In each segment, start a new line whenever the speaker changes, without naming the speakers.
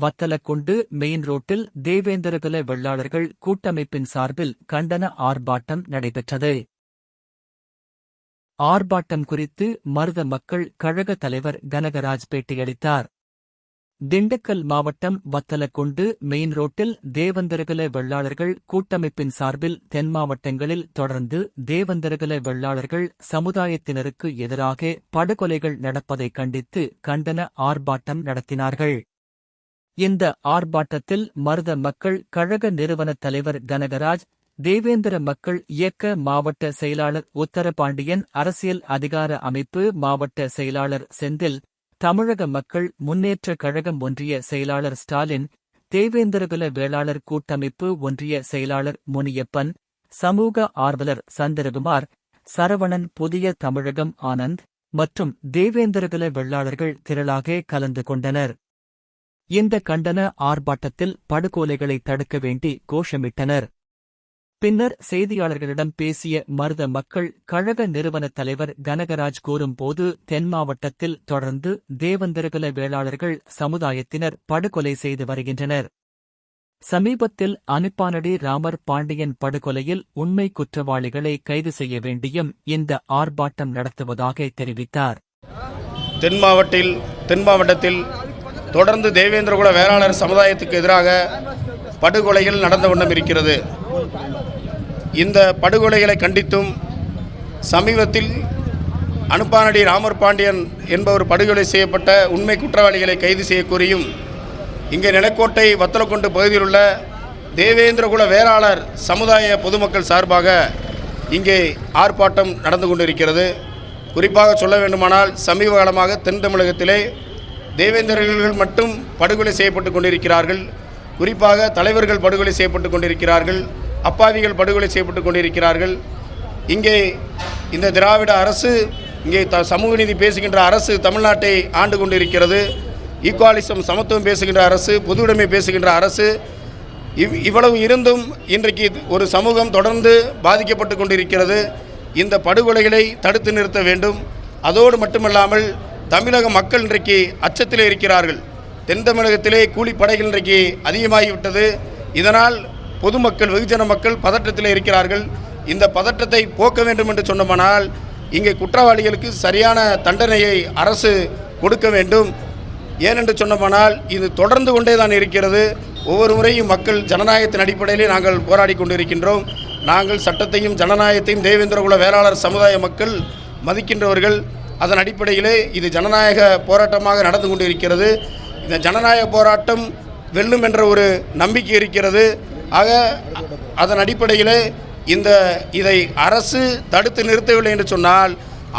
Vathalagundu main ரோட்டில் தேவேந்திரகுல வெள்ளாளர்கள் கூட்டமைப்பின் சார்பில் கண்டன ஆர்ப்பாட்டம் நடைபெற்றது. ஆர்ப்பாட்டம் குறித்து மருத மக்கள் கழக தலைவர் கனகராஜ் பேட்டியளித்தார். திண்டுக்கல் மாவட்டம் வத்தலக்குண்டு மெயின் ரோட்டில் தேவந்தரகுல வெள்ளாளர்கள் கூட்டமைப்பின் சார்பில் தென் மாவட்டங்களில் தொடர்ந்து தேவந்தரகுல வெள்ளாளர்கள் சமுதாயத்தினருக்கு எதிராக படுகொலைகள் நடப்பதைக் கண்டித்து கண்டன ஆர்ப்பாட்டம் நடத்தினார்கள். இந்த ஆர்ப்பாட்டத்தில் மருத மக்கள் கழக நிறுவனத் தலைவர் கனகராஜ் தேவேந்திர மக்கள் இயக்க மாவட்ட செயலாளர் உத்தரபாண்டியன் அரசியல் அதிகார அமைப்பு மாவட்ட செயலாளர் செந்தில் தமிழக மக்கள் முன்னேற்ற கழகம் ஒன்றிய செயலாளர் ஸ்டாலின் தேவேந்திரகுல வேளாளர் கூட்டமைப்பு ஒன்றிய செயலாளர் முனியப்பன் சமூக ஆர்வலர் சந்திரகுமார் சரவணன் புதிய தமிழகம் ஆனந்த் மற்றும் தேவேந்திரகுல வெள்ளாளர்கள் திரளாக கலந்து கொண்டனர். இந்த கண்டன ஆர்ப்பாட்டத்தில் படுகொலைகளை தடுக்க வேண்டி கோஷமிட்டனர். பின்னர் செய்தியாளர்களிடம் பேசிய மருத மக்கள் கழக நிறுவன தலைவர் கனகராஜ் கூறும்போது தென் மாவட்டத்தில் தொடர்ந்து தேவந்தரகுல வேளாளர்கள் சமுதாயத்தினர் படுகொலை செய்து வருகின்றனர். சமீபத்தில் அனுப்பானடி ராமர் பாண்டியன் படுகொலையில் உண்மை குற்றவாளிகளை கைது செய்ய வேண்டியும் இந்த ஆர்ப்பாட்டம் நடத்துவதாக தெரிவித்தார்.
தென் தென் மாவட்டத்தில் தொடர்ந்து தேவேந்திரகுல வேளாளர் சமுதாயத்துக்கு எதிராக படுகொலைகள் நடந்த வண்ணம் இருக்கிறது. இந்த படுகொலைகளை கண்டித்தும் சமீபத்தில் அனுப்பானடி ராமர் பாண்டியன் என்பவர் படுகொலை செய்யப்பட்ட உண்மை குற்றவாளிகளை கைது செய்ய கோரியும் இங்கே நிலக்கோட்டை வத்தலக்குண்டு பகுதியில் உள்ள தேவேந்திரகுல வேளாளர் சமுதாய பொதுமக்கள் சார்பாக இங்கே ஆர்ப்பாட்டம் நடந்து கொண்டிருக்கிறது. குறிப்பாக சொல்ல வேண்டுமானால் சமீப காலமாக தென் தமிழகத்திலே தேவேந்திரர்கள் மட்டும் படுகொலை செய்யப்பட்டு கொண்டிருக்கிறார்கள். குறிப்பாக தலைவர்கள் படுகொலை செய்யப்பட்டு கொண்டிருக்கிறார்கள். அப்பாவிகள் படுகொலை செய்யப்பட்டு கொண்டிருக்கிறார்கள். இங்கே இந்த திராவிட அரசு இங்கே த சமூக நீதி பேசுகின்ற அரசு தமிழ்நாட்டை ஆண்டு கொண்டிருக்கிறது. ஈக்குவாலிசம் சமத்துவம் பேசுகின்ற அரசு பொதுவுடைமை பேசுகின்ற அரசு. இவ் இவ்வளவு இருந்தும் இன்றைக்கு ஒரு சமூகம் தொடர்ந்து பாதிக்கப்பட்டு கொண்டிருக்கிறது. இந்த படுகொலைகளை தடுத்து நிறுத்த வேண்டும். அதோடு மட்டுமல்லாமல் தமிழக மக்கள் இன்றைக்கு அச்சத்திலே இருக்கிறார்கள். தென் தமிழகத்திலே கூலிப்படைகள் இன்றைக்கு அதிகமாகிவிட்டது. இதனால் பொதுமக்கள் வெகுஜன மக்கள் பதற்றத்தில் இருக்கிறார்கள். இந்த பதற்றத்தை போக்க வேண்டும் என்று சொன்னோமானால் இங்கே குற்றவாளிகளுக்கு சரியான தண்டனையை அரசு கொடுக்க வேண்டும். ஏனென்று சொன்னோமானால் இது தொடர்ந்து கொண்டே தான் இருக்கிறது. ஒவ்வொரு முறையும் மக்கள் ஜனநாயகத்தின் அடிப்படையிலே நாங்கள் போராடி கொண்டிருக்கின்றோம். நாங்கள் சட்டத்தையும் ஜனநாயகத்தையும் தேவேந்திரகுல வேளாளர் சமுதாய மக்கள் மதிக்கின்றவர்கள். அதன் அடிப்படையிலே இது ஜனநாயக போராட்டமாக நடந்து கொண்டிருக்கிறது. இந்த ஜனநாயக போராட்டம் வெல்லும் என்ற ஒரு நம்பிக்கை இருக்கிறது. ஆக அதன் அடிப்படையிலே இந்த இதை அரசு தடுத்து நிறுத்தவில்லை என்று சொன்னால்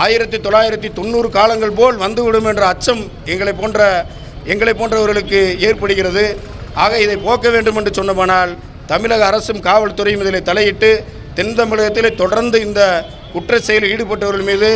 ஆயிரத்தி தொள்ளாயிரத்தி தொண்ணூறு காலங்கள் போல் வந்துவிடும் என்ற அச்சம் எங்களை போன்ற எங்களை போன்றவர்களுக்கு ஏற்படுகிறது. ஆக இதை போக்க வேண்டும் என்று சொன்னமானால் தமிழக அரசும் காவல்துறையும் இதில் தலையிட்டு தென் தமிழகத்திலே தொடர்ந்து இந்த குற்ற செயலில் ஈடுபட்டவர்கள் மீது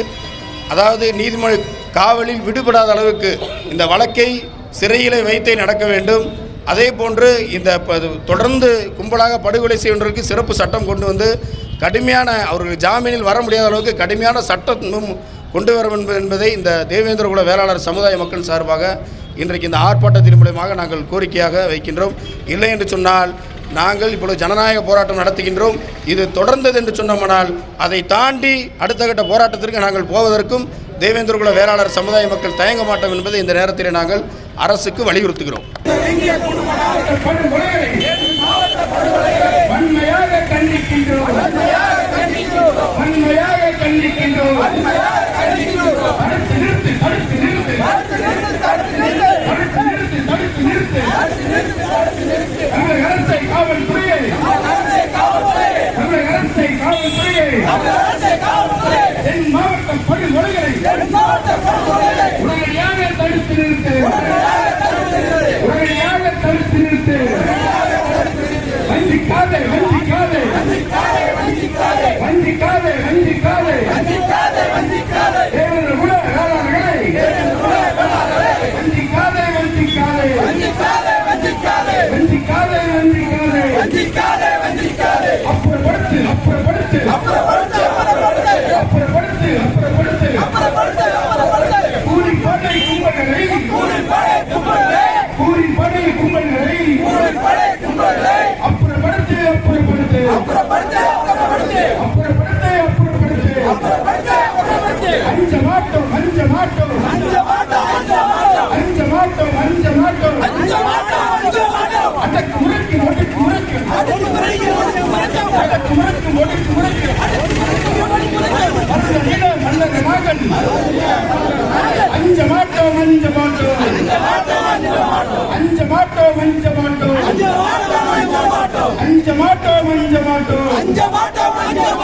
அதாவது நீதிமன்ற காவலில் விடுபடாத அளவுக்கு இந்த வழக்கை சிறையிலே வைத்தே நடக்க வேண்டும். அதே போன்று இந்த ப- தொடர்ந்து கும்பலாக படுகொலை செய்வதற்கு சிறப்பு சட்டம் கொண்டு வந்து கடுமையான அவர்கள் ஜாமீனில் வர முடியாத அளவுக்கு கடுமையான சட்டம் கொண்டு வரும் வேண்டும் என்பதை இந்த தேவேந்திர குல வேளாளர் சமுதாய மக்கள் சார்பாக இன்றைக்கு இந்த ஆர்ப்பாட்டத்தின் மூலயமாக நாங்கள் கோரிக்கையாக வைக்கின்றோம். இல்லை என்று சொன்னால் நாங்கள் இப்பொழுது ஜனநாயக போராட்டம் நடத்துகின்றோம். இது தொடர்ந்தது என்று சொன்னோமானால் அதை தாண்டி அடுத்த கட்ட போராட்டத்திற்கு நாங்கள் போவதற்கும் தேவேந்திரகுல வேளாளர் சமுதாய மக்கள் தயங்க மாட்டோம் என்பதை இந்த நேரத்தில் நாங்கள் அரசுக்கு வலியுறுத்துகிறோம்.
வஞ்சிக்காதே வஞ்சிக்காதே வஞ்சிக்காதே வஞ்சிக்காதே வஞ்சிக்காதே வஞ்சிக்காதே அப்புறப்படுத்து அப்புறப்படுத்து அப்புறப்படுத்து அப்புறப்படுத்து அப்புறப்படுத்து அப்புறப்படுத்து அப்புறப்படுத்து அப்புறப்படுத்து கூலி படை கும்பல்களை கூலி படை கும்பல்களை கூலி படை கும்பல்களை கூலி படை கும்பல்களை அப்புறப்படுத்து அப்புறப்படுத்து அப்புறப்படுத்து அஞ்ச மாட்டோம் அஞ்ச மாட்டோம் அஞ்ச அஞ்ச மாட்டோம் அஞ்ச மாட்டோம். அஞ்ச மாட்டோம் அஞ்ச மாட்டோம் அஞ்ச மாட்டோம் அஞ்ச மாட்டோம் அஞ்ச மாட்டோம்